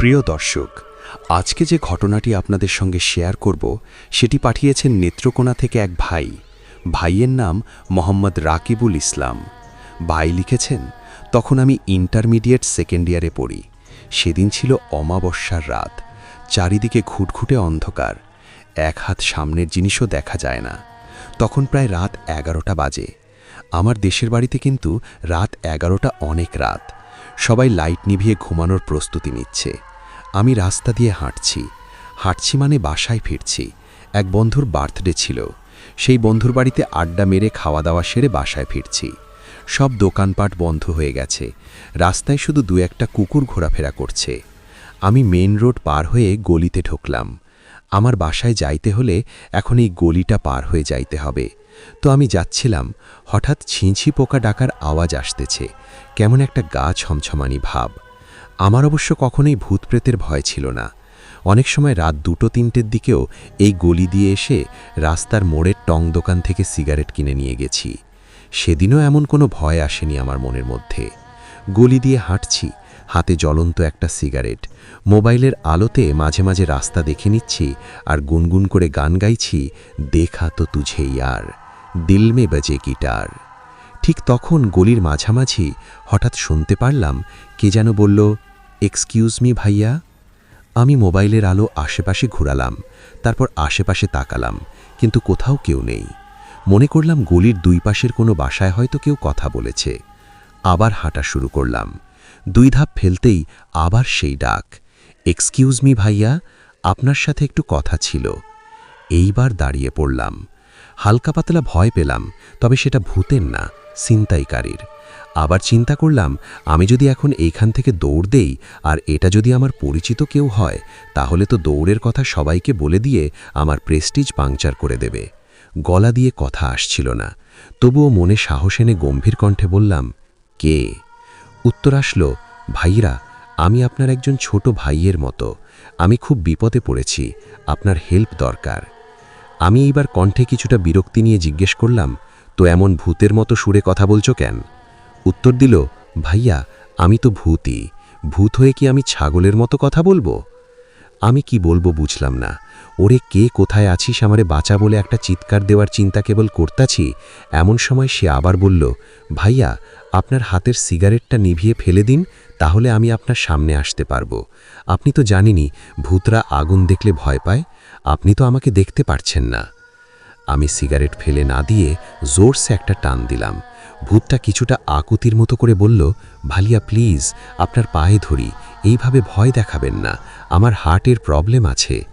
প্রিয় দর্শক, আজকে যে ঘটনাটি আপনাদের সঙ্গে শেয়ার করব, সেটি পাঠিয়েছেন নেত্রকোনা থেকে এক ভাই। ভাইয়ের নাম মোহাম্মদ রাকিবুল ইসলাম। ভাই লিখেছেন, তখন আমি ইন্টারমিডিয়েট সেকেন্ড ইয়ারে পড়ি। সেদিন ছিল অমাবস্যার রাত। চারিদিকে ঘুটঘুটে অন্ধকার। এক হাত সামনের জিনিসও দেখা যায় না। তখন প্রায় রাত এগারোটা বাজে। আমার দেশের বাড়িতে কিন্তু রাত এগারোটা অনেক রাত। সবাই লাইট নিভিয়ে ঘুমানোর প্রস্তুতি নিচ্ছে। আমি রাস্তা দিয়ে হাঁটছি। হাঁটছি মানে বাসায় ফিরছি। এক বন্ধুর বার্থডে ছিল। সেই বন্ধুর বাড়িতে আড্ডা মেরে খাওয়া দাওয়া সেরে বাসায় ফিরছি। সব দোকানপাট বন্ধ হয়ে গেছে। রাস্তায় শুধু দু একটা কুকুর ঘোরাফেরা করছে। আমি মেন রোড পার হয়ে গলিতে ঢুকলাম। আমার বাসায় যাইতে হলে এখন এই গলিটা পার হয়ে যাইতে হবে। তো আমি যাচ্ছিলাম। হঠাৎ ছিঁছি পোকা ডাকার আওয়াজ আসতেছে। কেমন একটা গা ছমছমানি ভাব। আমার অবশ্য কখনোই ভূতপ্রেতের ভয় ছিল না। অনেক সময় রাত দুটো তিনটের দিকেও এই গলি দিয়ে এসে রাস্তার মোড়ের টং দোকান থেকে সিগারেট কিনে নিয়ে গেছি। সেদিনও এমন কোনো ভয় আসেনি আমার মনের মধ্যে। গলি দিয়ে হাঁটছি, হাতে জ্বলন্ত একটা সিগারেট। মোবাইলের আলোতে মাঝে মাঝে রাস্তা দেখে নিচ্ছি আর গুনগুন করে গান গাইছি, দেখা তো তুঝে ইয়ার দিল মে বাজে গিটার। ঠিক তখন গলির মাঝামাঝি হঠাৎ শুনতে পারলাম কে যেন বলল এক্সকিউজ মি ভাইয়া। আমি মোবাইলের আলো আশেপাশে ঘুরালাম, তারপর আশেপাশে তাকালাম, কিন্তু কোথাও কেউ নেই। মনে করলাম গলির দুই পাশের কোনো বাসায় হয়তো কেউ কথা বলেছে। আবার হাঁটা শুরু করলাম। দুই ধাপ ফেলতেই আবার সেই ডাক। এক্সকিউজ মি ভাইয়া, আপনার সাথে একটু কথা ছিল। এইবার দাঁড়িয়ে পড়লাম। হালকা পাতলা ভয় পেলাম, তবে সেটা ভূতের না, ছিনতাইকারীর। আবার চিন্তা করলাম, আমি যদি এখন এইখান থেকে দৌড় দেই আর এটা যদি আমার পরিচিত কেউ হয়, তাহলে তো দৌড়ের কথা সবাইকে বলে দিয়ে আমার প্রেস্টিজ পাংচার করে দেবে। গলা দিয়ে কথা আসছিল না। তবুও মনে সাহস এনে গম্ভীর কণ্ঠে বললাম, কে? উত্তর আসলো, ভাইরা, আমি আপনার একজন ছোট ভাইয়ের মতো। আমি খুব বিপদে পড়েছি, আপনার হেল্প দরকার। আমি এইবার কণ্ঠে কিছুটা বিরক্তি নিয়ে জিজ্ঞেস করলাম, তো এমন ভূতের মতো সুরে কথা বলছো কেন? উত্তর দিল, ভাইয়া, আমি তো ভূতই। ভূত হয়ে কি আমি ছাগলের মতো কথা বলব? আমি কি বলব বুঝলাম না। ওরে কে কোথায় আছিস আমারে বাঁচা বলে একটা চিৎকার দেওয়ার চিন্তা কেবল করতাছি? এমন সময় সে আবার বলল, ভাইয়া, আপনার হাতের সিগারেটটা নিভিয়ে ফেলে দিন, তাহলে আমি আপনার সামনে আসতে পারব। আপনি তো জানিনি ভূতরা আগুন দেখলে ভয় পায়। আপনি তো আমাকে দেখতে পারছেন না। আমি সিগারেট ফেলে না দিয়ে জোরসে একটা টান দিলাম। ভূতটা কিছুটা আকুতির মতো করে বলল, ভালিয়া, প্লিজ, আপনার পায়ে ধরি। এইভাবে ভয় দেখাবেন না। আমার হার্টের প্রবলেম আছে।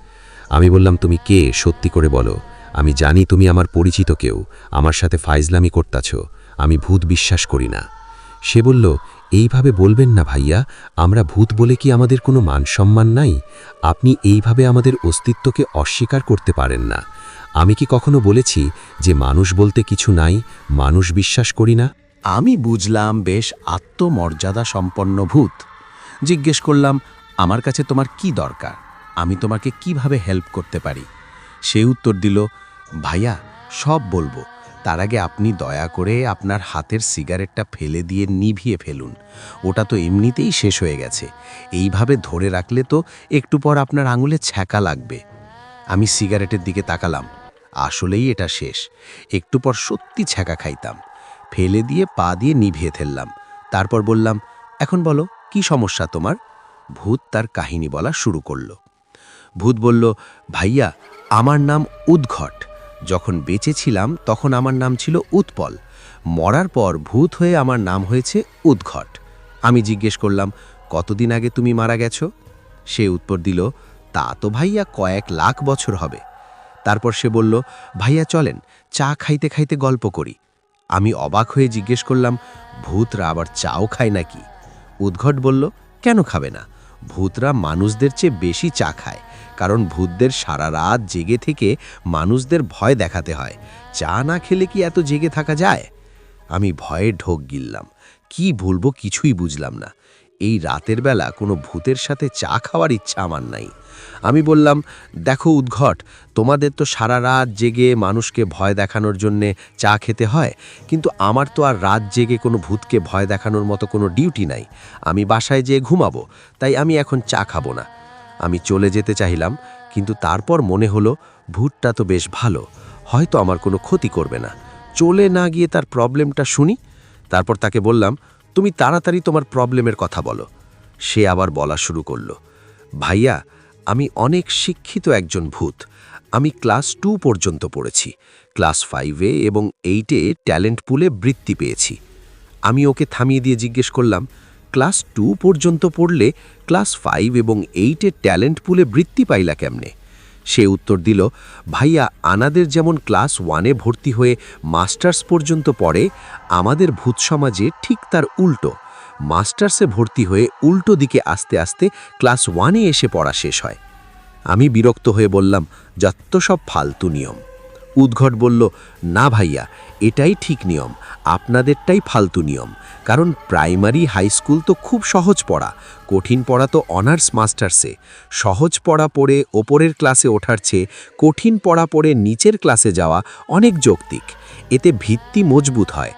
আমি বললাম, তুমি কে? সত্যি করে বলো। আমি জানি তুমি আমার পরিচিত কেউ। আমার সাথে ফাইজলামি করতাছ। আমি ভূত বিশ্বাস করি না। সে বলল, এইভাবে বলবেন না ভাইয়া। আমরা ভূত বলে কি আমাদের কোনো মান সম্মান নাই? আপনি এইভাবে আমাদের অস্তিত্বকে অস্বীকার করতে পারেন না। আমি কি কখনো বলেছি যে মানুষ বলতে কিছু নাই, মানুষ বিশ্বাস করি না? আমি বুঝলাম বেশ আত্মমর্যাদা সম্পন্ন ভূত। জিজ্ঞেস করলাম, আমার কাছে তোমার কি দরকার? আমি তোমাকে কীভাবে হেল্প করতে পারি? সে উত্তর দিল, ভাইয়া, সব বলব। তার আগে আপনি দয়া করে আপনার হাতের সিগারেটটা ফেলে দিয়ে নিভিয়ে ফেলুন। ওটা তো এমনিতেই শেষ হয়ে গেছে। এইভাবে ধরে রাখলে তো একটু পর আপনার আঙুলে ছ্যাঁকা লাগবে। আমি সিগারেটের দিকে তাকালাম। আসলেই এটা শেষ। একটু পর সত্যি ছ্যাঁকা খাইতাম। ফেলে দিয়ে পা দিয়ে নিভিয়ে ফেললাম। তারপর বললাম, এখন বলো, কি সমস্যা তোমার? ভূত তার কাহিনী বলা শুরু করল। ভূত বলল, ভাইয়া, আমার নাম উদ্ঘট। যখন বেঁচে ছিলাম তখন আমার নাম ছিল উৎপল। মরার পর ভূত হয়ে আমার নাম হয়েছে উদ্ঘট। আমি জিজ্ঞেস করলাম, কতদিন আগে তুমি মারা গেছো? সে উত্তর দিল তা তো ভাইয়া কয়েক লাখ বছর হবে। তারপর সে বলল, ভাইয়া চলেন, চা খাইতে খাইতে গল্প করি। আমি অবাক হয়ে জিজ্ঞেস করলাম, ভূতরা আবার চাও খায় নাকি? উদ্ঘট বলল, কেন খাবে না? ভূতরা মানুষদের চেয়ে বেশি চা খায়, কারণ ভূতদের সারা রাত জেগে থেকে মানুষদের ভয় দেখাতে হয়। চা না খেলে কি এত জেগে থাকা যায়? আমি ভয়ে ঢোক গিললাম, কি ভুলবো কিছুই বুঝলাম না। এই রাতের বেলা কোনো ভূতের সাথে চা খাওয়ার ইচ্ছা আমার নাই। আমি বললাম, দেখো উদ্ঘট, তোমাদের তো সারা রাত জেগে মানুষকে ভয় দেখানোর জন্যে চা খেতে হয়, কিন্তু আমার তো আর রাত জেগে কোনো ভূতকে ভয় দেখানোর মতো কোনো ডিউটি নাই। আমি বাসায় যেয়ে ঘুমাবো, তাই আমি এখন চা খাব না। আমি চলে যেতে চাইলাম কিন্তু তারপর মনে হলো, ভূতটা তো বেশ ভালো, হয়তো আমার কোনো ক্ষতি করবে না। চলে না গিয়ে তার প্রবলেমটা শুনি? তারপর তাকে বললাম তুমি তাড়াতাড়ি তোমার প্রবলেমের কথা বলো। সে আবার বলা শুরু করল, ভাইয়া, আমি অনেক শিক্ষিত একজন ভূত। আমি ক্লাস টু পর্যন্ত পড়েছি। ক্লাস ফাইভে এবং এইটে ট্যালেন্ট পুলে বৃত্তি পেয়েছি। আমি ওকে থামিয়ে দিয়ে জিজ্ঞেস করলাম, ক্লাস টু পর্যন্ত পড়লে ক্লাস ফাইভ এবং এইটে ট্যালেন্ট পুলে বৃত্তি পাইলা কেমনে? সে উত্তর দিল, ভাইয়া, আনাদের যেমন ক্লাস ওয়ানে ভর্তি হয়ে মাস্টার্স পর্যন্ত পড়ে, আমাদের ভূত সমাজে ঠিক তার উল্টো। মাস্টার্সে ভর্তি হয়ে উল্টো দিকে আস্তে আস্তে ক্লাস ওয়ানে এসে পড়া শেষ হয়। আমি বিরক্ত হয়ে বললাম যত সব ফালতু নিয়ম। উদ্ঘট বলল, না ভাইয়া, এটাই ঠিক নিয়ম, আপনাদেরটাই ফালতু নিয়ম, কারণ প্রাইমারি হাই স্কুল তো খুব সহজ পড়া, কঠিন পড়া তো অনার্স মাস্টার্সে, সহজ পড়া পড়ে ওপরের ক্লাসে ওঠার চেয়ে কঠিন পড়া পড়ে নিচের ক্লাসে যাওয়া অনেক যৌক্তিক, এতে ভিত্তি মজবুত হয়।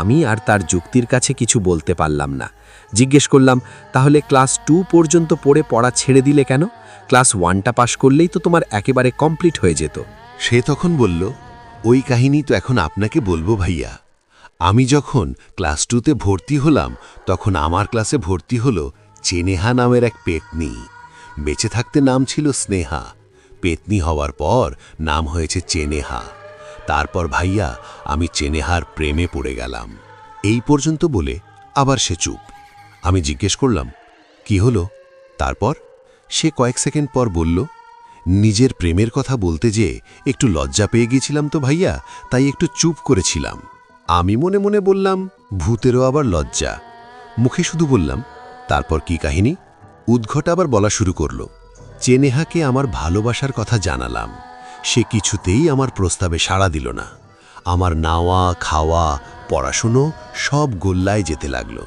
আমি আর তার যুক্তির কাছে কিছু বলতে পারলাম না। জিজ্ঞেস করলাম, তাহলে ক্লাস টু পর্যন্ত পড়ে পড়া ছেড়ে দিলে কেন? ক্লাস ওয়ানটা পাশ করলেই তো তোমার একেবারে কমপ্লিট হয়ে যেত। সে তখন বলল, ওই কাহিনী তো এখন আপনাকে বলব ভাইয়া। আমি যখন ক্লাস টুতে ভর্তি হলাম, তখন আমার ক্লাসে ভর্তি হলো চেনেহা নামের এক পেতনি। বেঁচে থাকতে নাম ছিল স্নেহা। পেতনি হওয়ার পর নাম হয়েছে চেনেহা। তারপর ভাইয়া, আমি চেনেহার প্রেমে পড়ে গেলাম। এই পর্যন্ত বলে আবার সে চুপ। আমি জিজ্ঞেস করলাম, কি হলো? তারপর সে কয়েক সেকেন্ড পর বলল নিজের প্রেমের কথা বলতে যে একটু লজ্জা পেয়ে গেছিলাম তো ভাইয়া, তাই একটু চুপ করেছিলাম। আমি মনে মনে বললাম, ভূতেরও আবার লজ্জা। মুখে শুধু বললাম, তারপর কি কাহিনী? উদ্ঘট আবার বলা শুরু করল, চেনেহাকে আমার ভালোবাসার কথা জানালাম। সে কিছুতেই আমার প্রস্তাবে সাড়া দিল না। আমার নাওয়া, খাওয়া, পড়াশুনো সব গোল্লায় যেতে লাগল।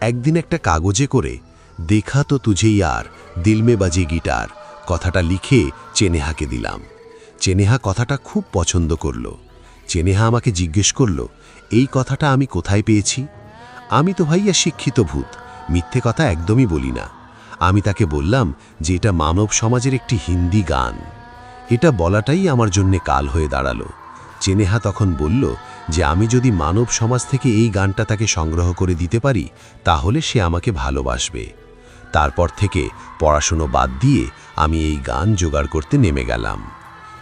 একদিন একটা কাগজে করে, দেখা তো তুঝেই আর, দিলমে বাজে গিটার কথাটা লিখে চেনেহাকে দিলাম। চেনেহা কথাটা খুব পছন্দ করল। চেনেহা আমাকে জিজ্ঞেস করল, এই কথাটা আমি কোথায় পেয়েছি? আমি তো ভাইয়া শিক্ষিত ভূত, মিথ্যে কথা একদমই বলি না। আমি তাকে বললাম যে এটা মানব সমাজের একটি হিন্দি গান। এটা বলাটাই আমার জন্যে কাল হয়ে দাঁড়াল। চেনেহা তখন বলল যে আমি যদি মানব সমাজ থেকে এই গানটা তাকে সংগ্রহ করে দিতে পারি, তাহলে সে আমাকে ভালোবাসবে। তারপর থেকে পড়াশুনো বাদ দিয়ে আমি এই গান জোগাড় করতে নেমে গেলাম।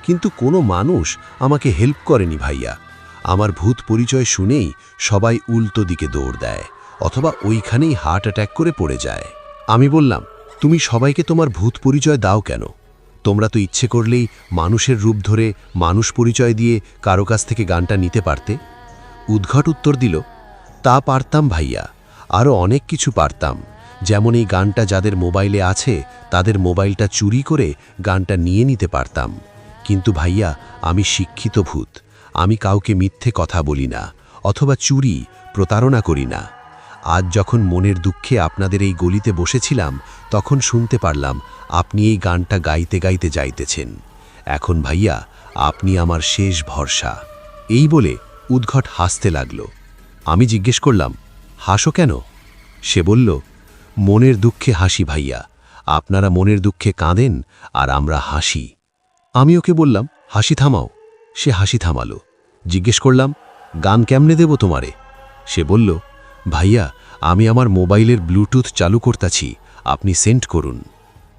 কিন্তু কোনো মানুষ আমাকে হেল্প করেনি ভাইয়া। আমার ভূত পরিচয় শুনেই সবাই উল্টো দিকে দৌড় দেয়, অথবা ওইখানেই হার্ট অ্যাটাক করে পড়ে যায়। আমি বললাম, তুমি সবাইকে তোমার ভূত পরিচয় দাও কেন? তোমরা তো ইচ্ছে করলেই মানুষের রূপ ধরে মানুষ পরিচয় দিয়ে কারও কাছ থেকে গানটা নিতে পারতে? উদ্ঘট উত্তর দিল, তা পারতাম ভাইয়া আরও অনেক কিছু পারতাম। যেমন এই গানটা যাদের মোবাইলে আছে, তাদের মোবাইলটা চুরি করে গানটা নিয়ে নিতে পারতাম। কিন্তু ভাইয়া, আমি শিক্ষিত ভূত। আমি কাউকে মিথ্যে কথা বলি না, অথবা চুরি, প্রতারণা করি না। আজ যখন মনের দুঃখে আপনাদের এই গলিতে বসেছিলাম, তখন শুনতে পারলাম আপনি এই গানটা গাইতে গাইতে যাইতেছেন। এখন ভাইয়া, আপনি আমার শেষ ভরসা। এই বলে উদ্ঘট হাসতে লাগল। আমি জিজ্ঞেস করলাম, হাসো কেন? সে বলল মনের দুঃখে হাসি ভাইয়া। আপনারা মনের দুঃখে কাঁদেন আর আমরা হাসি। আমি ওকে বললাম, হাসি থামাও। সে হাসি থামালো। জিজ্ঞেস করলাম, গান কেমনে দেব তোমারে? সে বলল, ভাইয়া, আমি আমার মোবাইলের ব্লুটুথ চালু করতাছি, আপনি সেন্ড করুন।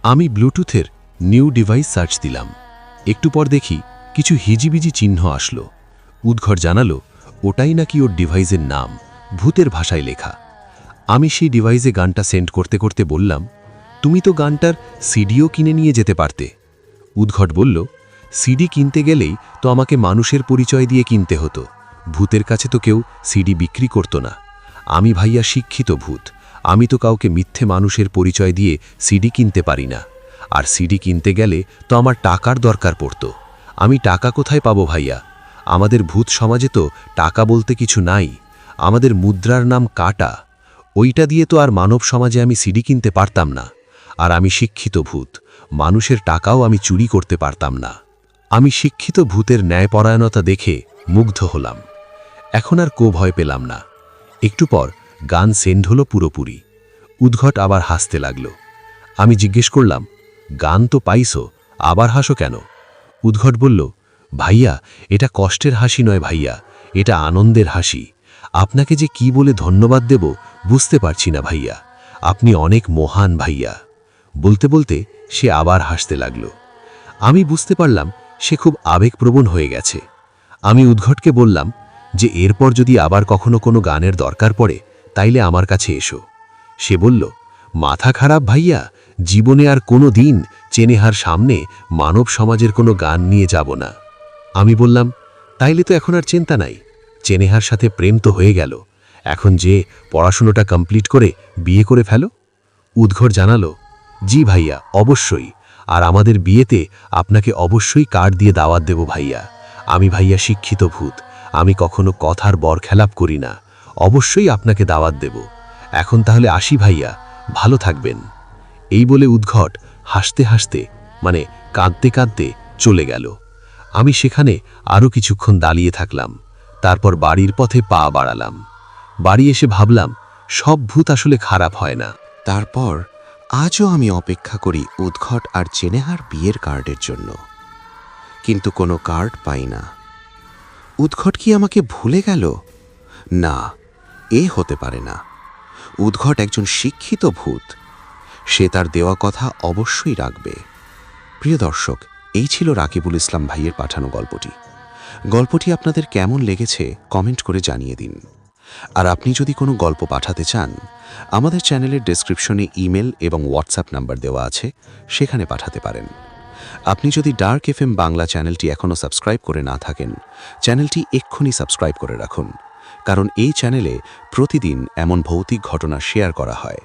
আমি ব্লুটুথের নিউ ডিভাইস সার্চ দিলাম। একটু পর দেখি কিছু হিজিবিজি চিহ্ন আসলো। উদ্ঘর জানালো, ওটাই নাকি ওর ডিভাইসের নাম, ভূতের ভাষায় লেখা। আমি সেই ডিভাইসে গানটা সেন্ড করতে করতে বললাম, তুমি তো গানটার সিডিও কিনে নিয়ে যেতে পারতে। উদ্ঘট বলল, সিডি কিনতে গেলেই তো আমাকে মানুষের পরিচয় দিয়ে কিনতে হতো। ভূতের কাছে তো কেউ সিডি বিক্রি করত না। আমি ভাইয়া শিক্ষিত ভূত। আমি তো কাউকে মিথ্যে মানুষের পরিচয় দিয়ে সিডি কিনতে পারি না। আর সিডি কিনতে গেলে তো আমার টাকার দরকার পড়ত। আমি টাকা কোথায় পাবো ভাইয়া? আমাদের ভূত সমাজে তো টাকা বলতে কিছু নাই। আমাদের মুদ্রার নাম কাটা। ওইটা দিয়ে তো আর মানব সমাজে আমি সিডি কিনতে পারতাম না। আর আমি শিক্ষিত ভূত। মানুষের টাকাও আমি চুরি করতে পারতাম না। আমি শিক্ষিত ভূতের ন্যায়পরায়ণতা দেখে মুগ্ধ হলাম। এখন আর কো ভয় পেলাম না। একটু পর গান সেন্ড হলো পুরোপুরি। উদ্ঘট আবার হাসতে লাগল। আমি জিজ্ঞেস করলাম, গান তো পাইছো, আবার হাসো কেন? উদ্ঘট বলল, ভাইয়া, এটা কষ্টের হাসি নয় ভাইয়া, এটা আনন্দের হাসি। আপনাকে যে কি বলে ধন্যবাদ দেব বুঝতে পারছি না ভাইয়া। আপনি অনেক মহান ভাইয়া। বলতে বলতে সে আবার হাসতে লাগল। আমি বুঝতে পারলাম সে খুব আবেগপ্রবণ হয়ে গেছে। আমি উদ্ঘটকে বললাম যে এরপর যদি আবার কখনো কোনো গানের দরকার পড়ে, তাইলে আমার কাছে এসো। সে বলল, মাথা খারাপ ভাইয়া, জীবনে আর কোনো দিন চেনেহার সামনে মানব সমাজের কোনো গান নিয়ে যাব না। আমি বললাম, তাইলে তো এখন আর চিন্তা নাই। চেনেহার সাথে প্রেম তো হয়ে গেল। এখন যে পড়াশুনোটা কমপ্লিট করে বিয়ে করে ফেলো? উদ্ঘর জানালো, জি ভাইয়া, অবশ্যই। আর আমাদের বিয়েতে আপনাকে অবশ্যই কার্ড দিয়ে দাওয়াত দেব ভাইয়া। আমি ভাইয়া শিক্ষিত ভূত। আমি কখনো কথার বর খেলাপ করি না। অবশ্যই আপনাকে দাওয়াত দেব। এখন তাহলে আসি ভাইয়া। ভালো থাকবেন। এই বলে উদ্ঘট হাসতে হাসতে মানে কাঁদতে কাঁদতে চলে গেল। আমি সেখানে আরও কিছুক্ষণ দাঁড়িয়ে থাকলাম। তারপর বাড়ির পথে পা বাড়ালাম। বাড়ি এসে ভাবলাম, সব ভূত আসলে খারাপ হয় না। তারপর আজও আমি অপেক্ষা করি উদ্ঘট আর চেনেহার বিয়ের কার্ডের জন্য। কিন্তু কোনো কার্ড পাই না। উদ্ঘট কি আমাকে ভুলে গেল? না, এ হতে পারে না। উদ্ঘট একজন শিক্ষিত ভূত। সে তার দেওয়া কথা অবশ্যই রাখবে। প্রিয় দর্শক, এই ছিল রাকিবুল ইসলাম ভাইয়ের পাঠানো গল্পটি। গল্পটি আপনাদের কেমন লেগেছে কমেন্ট করে জানিয়ে দিন। আর আপনি যদি কোনো গল্প পাঠাতে চান, আমাদের চ্যানেলের ডেসক্রিপশনে ইমেল এবং হোয়াটসঅ্যাপ নাম্বার দেওয়া আছে, সেখানে পাঠাতে পারেন। আপনি যদি ডার্ক এফ বাংলা চ্যানেলটি এখনও সাবস্ক্রাইব করে না থাকেন, চ্যানেলটি এক্ষুনি সাবস্ক্রাইব করে রাখুন, কারণ এই চ্যানেলে প্রতিদিন এমন ভৌতিক ঘটনা শেয়ার করা হয়।